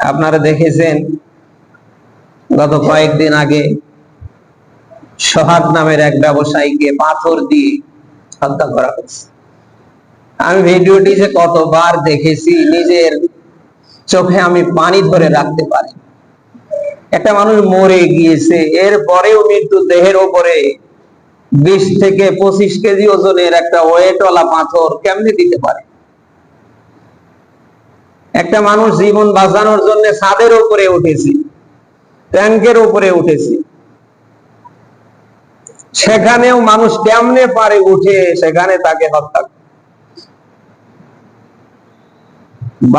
আপনারা দেখেছেন গত কয়েকদিন আগে সোহাগ নামের এক ব্যবসায়ীকে পাথর দিয়ে হত্যা করা হয়েছে। আমি ভিডিওটি যে কতবার দেখেছি, নিজের চোখে আমি পানি ধরে রাখতে পারি। একটা মানুষ মরে গিয়েছে এর পরেও মৃত্যু দেহের ওপরে বিশ থেকে পঁচিশ কেজি ওজনের একটা ওয়েটওয়ালা পাথর কেমনে দিতে পারে? একটা মানুষ জীবন বাঁচানোর জন্য ছাদের উপরে উঠেছি, ট্যাঙ্কের উপরে উঠেছি। সেখানেও মানুষ কেমনে পারে উঠে, সেখানে তাকে হত্যা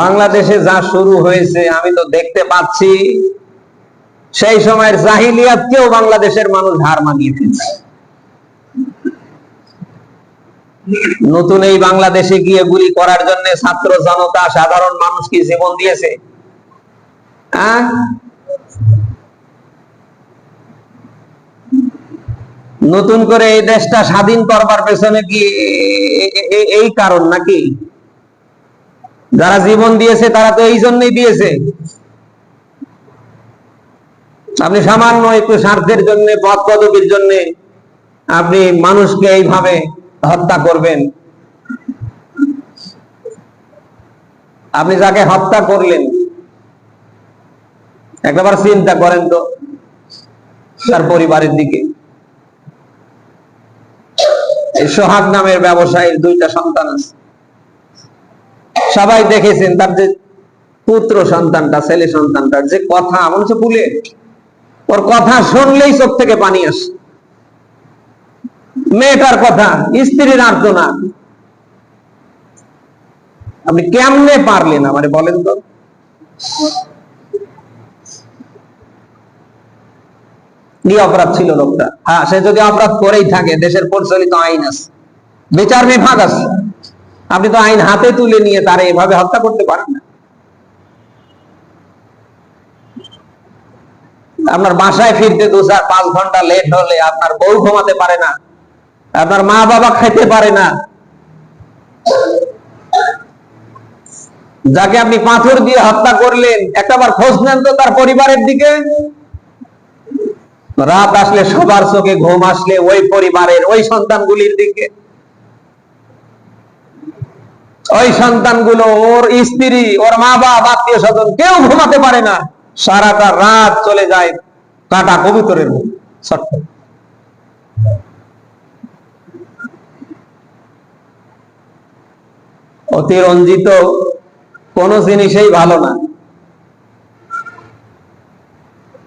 বাংলাদেশে যা শুরু হয়েছে, আমি তো দেখতে পাচ্ছি, সেই সময়ের জাহিলিয়াতকেও বাংলাদেশের মানুষ হার মানিয়ে ফেলছে নতুন এই বাংলাদেশে গিয়ে গুলি করার জন্য ছাত্র জনতা সাধারণ মানুষ কি জীবন দিয়েছে? হ্যাঁ? নতুন করে এই দেশটা স্বাধীন করবার পেছনে কি এই কারণ নাকি যারা জীবন দিয়েছে তারা তো এই জন্যই দিয়েছে আপনি সামান্য একটু স্বার্থের জন্য পদ পদবীর জন্য আপনি মানুষকে এইভাবে হত্যা করবেন। আপনি যাকে হত্যা করলেন একবার চিন্তা করেন তো তার পরিবারের দিকে। সোহাগ নামের ব্যবসায়ীর দুইটা সন্তান আছে। সবাই দেখেছেন তার যে পুত্র সন্তানটা, ছেলে সন্তানটার যে কথা, মনে হচ্ছে পুলে ওর কথা শুনলেই চোখ থেকে পানি আসে। মেয়েটার কথা, স্ত্রীর আর্তনা আপনি কেমনে পারলেন আমারে বলেন তো? কি অপরাধ ছিল লোকটা? হ্যাঁ সে যদি অপরাধ করেই থাকে, দেশের প্রচলিত আইন আছে। বিচার বিভাগ আছে। আপনি তো আইন হাতে তুলে নিয়ে তারে এভাবে হত্যা করতে পারেন না। আপনার বাসায় ফিরতে দু চার পাঁচ ঘণ্টা লেট হলে আপনার বউ ঘুমাতে পারে না। আপনার মা বাবা খাইতে পারে না। যাকে আপনি পাথর দিয়ে হত্যা করলেন একটাবার খোঁজ নেন তো তার পরিবারের দিকে। রাত আসলে সবার চোখে ঘুম আসলে ওই পরিবারের, ওই সন্তানগুলির দিকে। ওই সন্তানগুলো, ওর স্ত্রী, ওর মা বাবা আত্মীয় স্বজন কেউ ঘুমাতে পারে না। সারাটা রাত চলে যায় কাটা কবুতরের মতো অতিরঞ্জিত কোন জিনিসই ভালো না।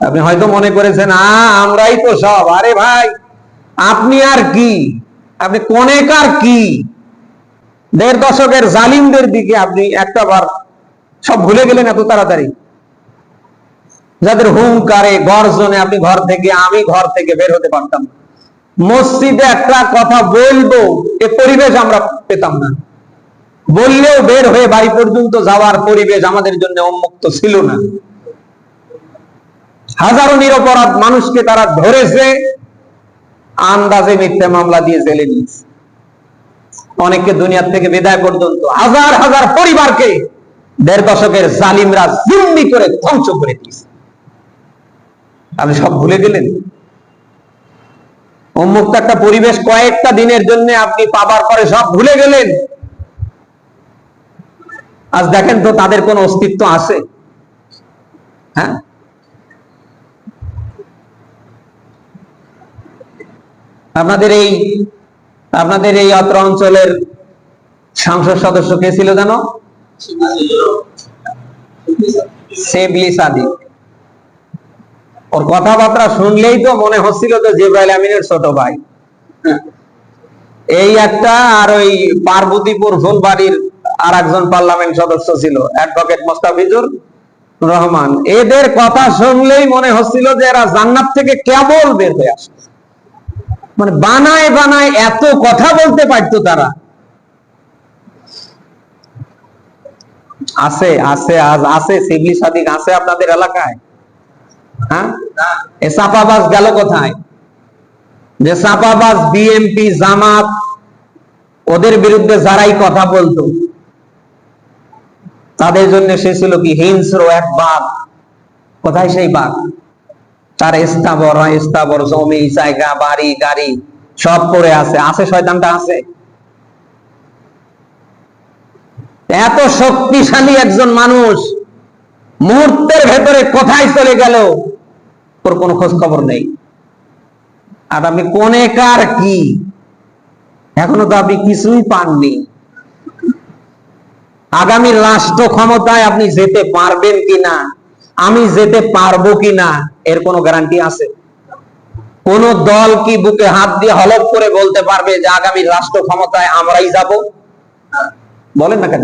আপনি হয়তো মনে করেছেন, আ, আমরাই তো সব। আরে ভাই, আপনি আর কি? আপনি কোনেকার কি? দেড় দশকের জালিমদের দিকে আপনি একটা বার সব ভুলে গেলেন এত তাড়াতাড়ি। যাদের হুঙ্কারে, গর্জনে আপনি ঘর থেকে, আমি ঘর থেকে বের হতে পারতাম মসজিদে একটা কথা বলব, এ পরিবেশ আমরা পেতাম না। বললেও বের হয়ে বাড়ি পর্যন্ত যাওয়ার পরিবেশ আমাদের জন্য উন্মুক্ত ছিল না। হাজারো নিরপরাধ মানুষকে তারা ধরেছে, আন্দাজে মিথ্যা মামলা দিয়ে জেলে নিয়েছে অনেককে দুনিয়ার থেকে বিদায় পর্যন্ত হাজার হাজার পরিবারকে দেড় দশকের জালিমরা জিম্মি করে ধ্বংস করে দিয়েছে। আপনি সব ভুলে গেলেন? উন্মুক্ত একটা পরিবেশ কয়েকটা দিনের জন্য আপনি পাবার পরে সব ভুলে গেলেন? আজ দেখেন তো তাদের কোন অস্তিত্ব আছে? হ্যাঁ? আপনাদের এই আপনাদের এই অত্র অঞ্চলের সংসদ সদস্য কে ছিল জানো সেবলি ওর কথাবার্তা শুনলেই তো মনে হচ্ছিল তো জিব্রাইল আমিনের ছোট ভাই। এই একটা আর ওই পার্বতীপুর ফুলবাড়ির আর একজন পার্লামেন্ট সদস্য ছিল অ্যাডভোকেট মোস্তাফিজুর রহমান। এদের কথা শুনলেই মনে হচ্ছিল যে এরা জান্নাত থেকে কেবল বের হয়ে আসে মানে বানায় বানায় এত কথা বলতে পারতো তারা। আছে আছে, আজ আছে সিবলি সাদিক আছে আপনাদের এলাকায়? হ্যাঁ? এ চাপাবাজ গেল কোথায়? যে চাপাবাজ বিএমপি জামাত, ওদের বিরুদ্ধে যারাই কথা বলতো তাদের জন্য সে ছিল কি? হিংস্র এক বাঘ। কোথায় সেই বাঘ? তার স্থাবর স্থাবর জমি, জায়গা, বাড়ি, গাড়ি সব পড়ে আছে। আছে শয়তানটা আছে? এত শক্তিশালী একজন মানুষ মুহূর্তের ভেতরে কোথায় চলে গেল? ওর কোনো খোঁজ খবর নেই। আর আপনি কোনে, কার, কি? এখনও তো আপনি কিছুই পাননি। আগামী রাষ্ট্র ক্ষমতায় আপনি যেতে পারবেন কিনা? আমি যেতে পারব কিনা? এর কোনো গ্যারান্টি আছে? কোন দল কি বুকে হাত দিয়ে হলফ করে বলতে পারবে যে আগামী রাষ্ট্র ক্ষমতায় আমরাই যাব? বলেন না কেন?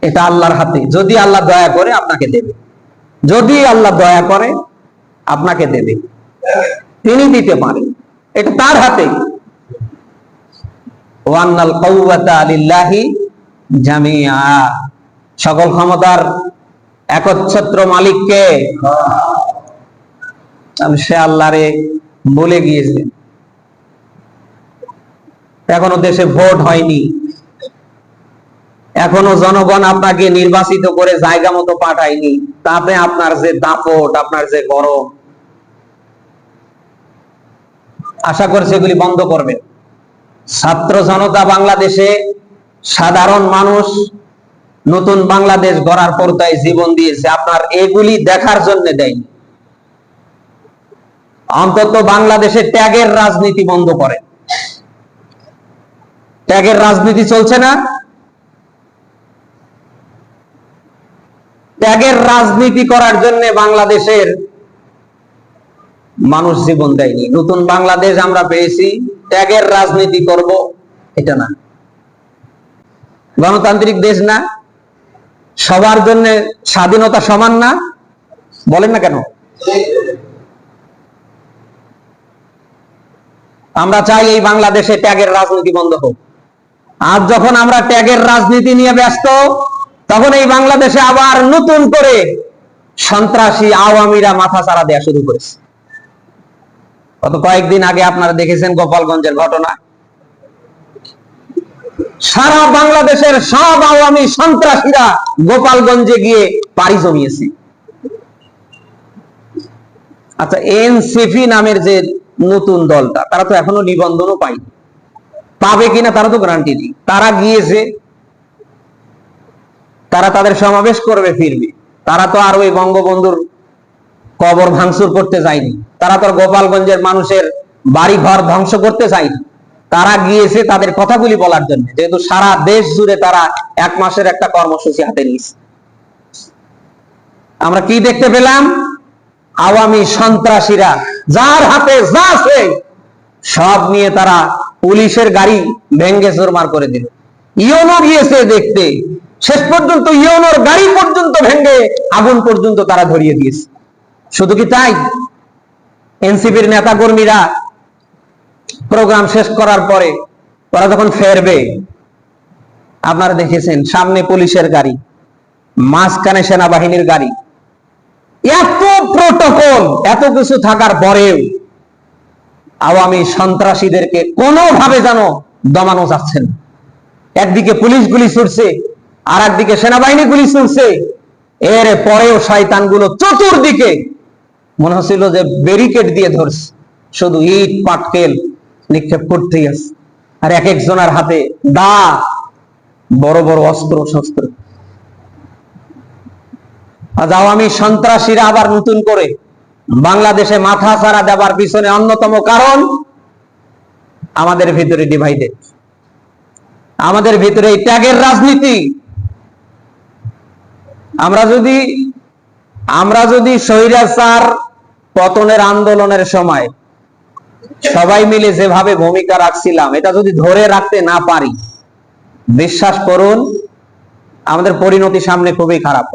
এটা আল্লাহর হাতে। যদি আল্লাহ দয়া করে, আপনাকে দেবে। যদি আল্লাহ দয়া করে, আপনাকে দেবে। তিনি দিতে পারেন। এটা তার হাতে। সকল ক্ষমতার একচ্ছত্র মালিককে সে আল্লাহরে বলে গিয়েছে। এখনও দেশে ভোট হয়নি। এখনও জনগণ আপনাকে নির্বাচিত করে জায়গা মতো পাঠায়নি। তাতে আপনার যে দাপট, আপনার যে গরম, আশা করছে এগুলি বন্ধ করবে ছাত্র জনতা বাংলাদেশে সাধারণ মানুষ নতুন বাংলাদেশ গড়ার পর্দায় জীবন দিয়েছে। আপনার এগুলি দেখার জন্য দেয়নি অন্তত বাংলাদেশে ত্যাগের রাজনীতি বন্ধ করে। ত্যাগের রাজনীতি চলছে না। ত্যাগের রাজনীতি করার জন্য বাংলাদেশের মানুষ জীবন দেয়নি। নতুন বাংলাদেশ আমরা পেয়েছি। ত্যাগের রাজনীতি করব, এটা না। গণতান্ত্রিক দেশ না, সবার জন্য স্বাধীনতা সমান না, বলেন না কেন? আমরা চাই এই বাংলাদেশে ত্যাগের রাজনীতি বন্ধ হোক। আজ যখন আমরা ত্যাগের রাজনীতি নিয়ে ব্যস্ত, তখন এই বাংলাদেশে আবার নতুন করে সন্ত্রাসী আওয়ামীরা মাথা চারা দেওয়া শুরু করেছে। গত কয়েকদিন আগে আপনারা দেখেছেন গোপালগঞ্জের ঘটনা। সারা বাংলাদেশের সব আওয়ামী সন্ত্রাসীরা গোপালগঞ্জে গিয়ে পাড়ি জমিয়েছে। আচ্ছা এনসিপি নামের যে নতুন দলটা, তারা তো এখনও নিবন্ধনও পায়নি। পাবে কিনা তারা তো গ্যারান্টি নেই। তারা গিয়েছে, তারা তাদের সমাবেশ করবে ফিরবে। তারা তো আর ওই বঙ্গবন্ধুর কবর ভাঙচুর করতে যায়নি। তারা তো গোপালগঞ্জের মানুষের বাড়ি ঘর ধ্বংস করতে চায়নি। তারা গিয়েছে তাদের কথাগুলি বলার জন্য। যেহেতু সারা দেশ জুড়ে তারা এক মাসের একটা কর্মসূচি হাতে নিয়েছে। আমরা কি দেখতে পেলাম? আওয়ামী সন্ত্রাসীরা যার হাতে যা আছে, সব নিয়ে তারা পুলিশের গাড়ি ভেঙ্গে চোরমার করে দিল। ইয়নো গিয়েছে দেখতে। শেষ পর্যন্ত ইয়নোর গাড়ি পর্যন্ত ভেঙ্গে আগুন পর্যন্ত তারা ধরিয়ে দিয়েছে। শুধু কি তাই? এনসিপির নেতা কর্মীরা প্রোগ্রাম শেষ করার পরে ওরা যখন ফেরবে, আপনারা দেখেছেন সামনে পুলিশের গাড়ি, মাঝখানে সেনাবাহিনীর গাড়ি। এত প্রোটোকল, এত কিছু থাকার পরেও আওয়ামী সন্ত্রাসীদেরকে কোনোভাবে যেন দমানো যাচ্ছে না। একদিকে পুলিশ গুলি ছুটছে আর একদিকে সেনাবাহিনী গুলি ছুটছে। এর পরেও শয়তানগুলো চতুর্দিকে মনে হচ্ছিল যে ব্যারিকেড দিয়ে ধরছে। শুধু ইট, পাটকেল নিক্ষেপ করতেই আছে। আর এক একজনের হাতে দা, বড় বড় অস্ত্র, শস্ত্র। আজ আওয়ামী সন্ত্রাসীরা আবার নতুন করে বাংলাদেশে মাথা ছাড়া দেবার পিছনে অন্যতম কারণ আমাদের ভিতরে ডিভাইডেড আমাদের ভিতরে এই ত্যাগের রাজনীতি। আমরা যদি আমরা যদি স্বৈরাচার পতনের আন্দোলনের সময় সবাই মিলে যেভাবে ভূমিকা রাখছিলাম, এটা যদি ধরে রাখতে না পারি, বিশ্বাস করুন, আমাদের পরিণতি সামনে খুবই খারাপ